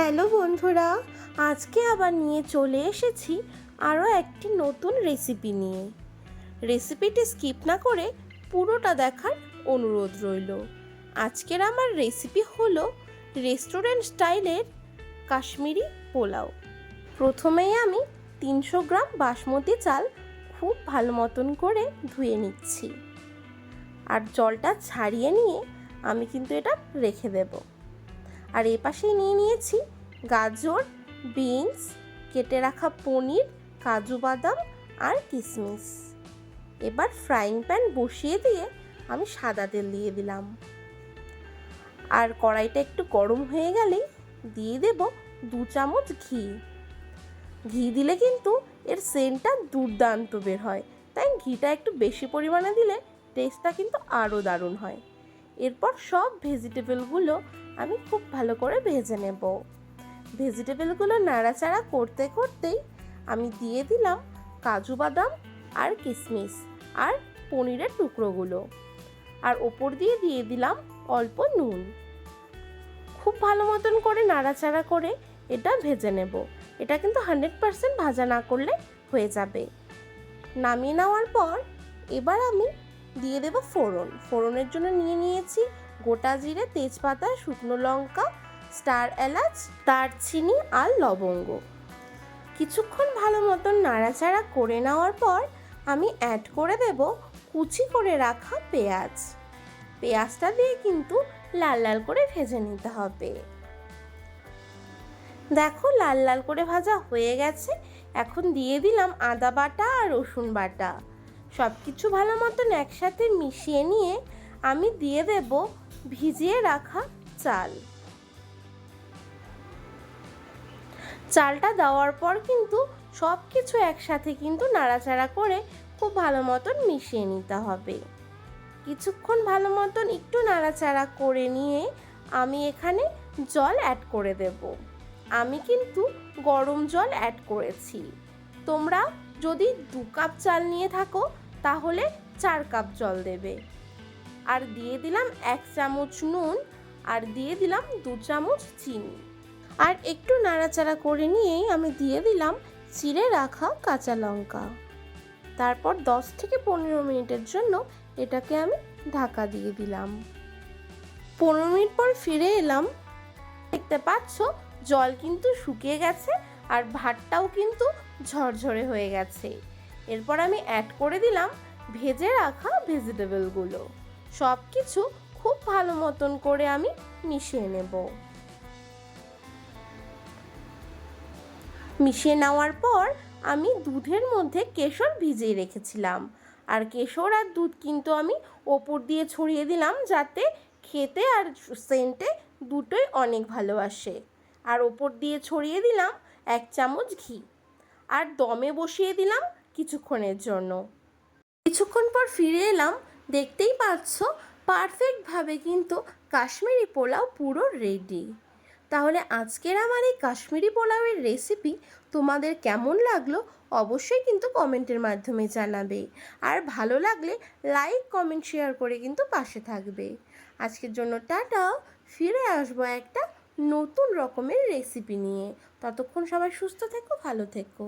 Hello বন্ধুরা, আজকে আবার নিয়ে চলে এসেছি আরও একটি নতুন রেসিপি নিয়ে। রেসিপিটি স্কিপ না করে পুরোটা দেখার অনুরোধ রইল। আজকের আমার রেসিপি হলো রেস্টুরেন্ট স্টাইলের কাশ্মীরি পোলাও। প্রথমেই আমি তিনশো গ্রাম বাসমতি চাল খুব ভালো মতন করে ধুয়ে নিচ্ছি। আর জলটা ছাড়িয়ে নিয়ে আমি কিন্তু এটা রেখে দেবো। আর এ পাশেই নিয়ে নিয়েছি গাজর, বিনস, কেটে রাখা পনির, কাজু বাদাম আর কিশমিশ এবার ফ্রাইং প্যান বসিয়ে দিয়ে আমি সাদা তেল দিয়ে দিলাম। আর কড়াইটা একটু গরম হয়ে গেলেই দিয়ে দেব দু চামচ ঘি। ঘি দিলে কিন্তু এর সেন্টটা দুর্দান্ত বের হয়। তাই ঘিটা একটু বেশি পরিমাণে দিলে টেস্টটা কিন্তু আরও দারুণ হয়। এরপর সব ভেজিটেবলগুলো আমি খুব ভালো করে ভেজে নেব। ভেজিটেবলগুলো নাড়াচাড়া করতে করতেই আমি দিয়ে দিলাম কাজু বাদাম আর কিশমিশ আর পনিরের টুকরোগুলো। আর ওপর দিয়ে দিয়ে দিলাম অল্প নুন। খুব ভালো মতন করে নাড়াচাড়া করে এটা ভেজে নেব। এটা কিন্তু হান্ড্রেড পারসেন্ট ভাজা না করলে হয়ে যাবে। নামিয়ে নেওয়ার পর এবার আমি দিয়ে দেব ফোড়ন। ফোড়নের জন্য নিয়ে নিয়েছি গোটা জিরে তেজপাতা, শুকনো লঙ্কা, স্টার এলাচ, দারচিনি আর লবঙ্গ। কিছুক্ষণ ভালো মতন নাড়াচাড়া করে নেওয়ার পর আমি অ্যাড করে দেব কুচি করে রাখা পেঁয়াজ। পেঁয়াজটা দিয়ে কিন্তু লাল লাল করে ভেজে নিতে হবে। দেখো লাল লাল করে ভাজা হয়ে গেছে। এখন দিয়ে দিলাম আদা বাটা আর রসুন বাটা। সব কিছু ভালো মতন একসাথে মিশিয়ে নিয়ে আমি দিয়ে দেব ভিজিয়ে রাখা চাল। চালটা দেওয়ার পর কিন্তু সব কিছু একসাথে কিন্তু নাড়াচাড়া করে খুব ভালো মতন মিশিয়ে নিতে হবে। কিছুক্ষণ ভালো মতন একটু নাড়াচাড়া করে নিয়ে আমি এখানে জল অ্যাড করে দেব। আমি কিন্তু গরম জল অ্যাড করেছি। তোমরা যদি দু কাপ চাল নিয়ে থাকো, তাহলে চার কাপ জল দেবে। আর দিয়ে দিলাম এক চামচ নুন আর দিয়ে দিলাম দু চামচ চিনি। আর একটু নাড়াচাড়া করে নিয়েই আমি দিয়ে দিলাম চিড়ে রাখা কাঁচা লঙ্কা। তারপর দশ থেকে পনেরো মিনিটের জন্য এটাকে আমি ঢাকা দিয়ে দিলাম। পনেরো মিনিট পর ফিরে এলাম। দেখতে পাচ্ছ, জল কিন্তু শুকিয়ে গেছে আর ভাতটাও কিন্তু ঝরঝরে হয়ে গেছে। এরপর আমি অ্যাড করে দিলাম ভেজে রাখা ভেজিটেবলগুলো সব কিছু খুব ভালো মতন করে আমি মিশিয়ে নেব। মিশিয়ে নেওয়ার পর আমি দুধের মধ্যে কেশর ভিজিয়ে রেখেছিলাম। আর কেশর আর দুধ কিন্তু আমি ওপর দিয়ে ছড়িয়ে দিলাম যাতে খেতে আর সেন্টে দুটোই অনেক ভালোবাসে। আর ওপর দিয়ে ছড়িয়ে দিলাম এক চামচ ঘি। আর দমে বসিয়ে দিলাম কিছুক্ষণের জন্য। কিছুক্ষণ পর ফিরে এলাম দেখতেই পাচ্ছ পারফেক্টভাবে কিন্তু কাশ্মীরি পোলাও পুরো রেডি তাহলে আজকের আমার এই কাশ্মীরি পোলাওয়ের রেসিপি তোমাদের কেমন লাগল অবশ্যই কিন্তু কমেন্টের মাধ্যমে জানাবে। আর ভালো লাগলে লাইক কমেন্ট শেয়ার করে কিন্তু পাশে থাকবে। আজকের জন্য টাটা, ফিরে আসব একটা নতুন রকমের রেসিপি নিয়ে। ততক্ষণ সবাই সুস্থ থেকো, ভালো থেকো।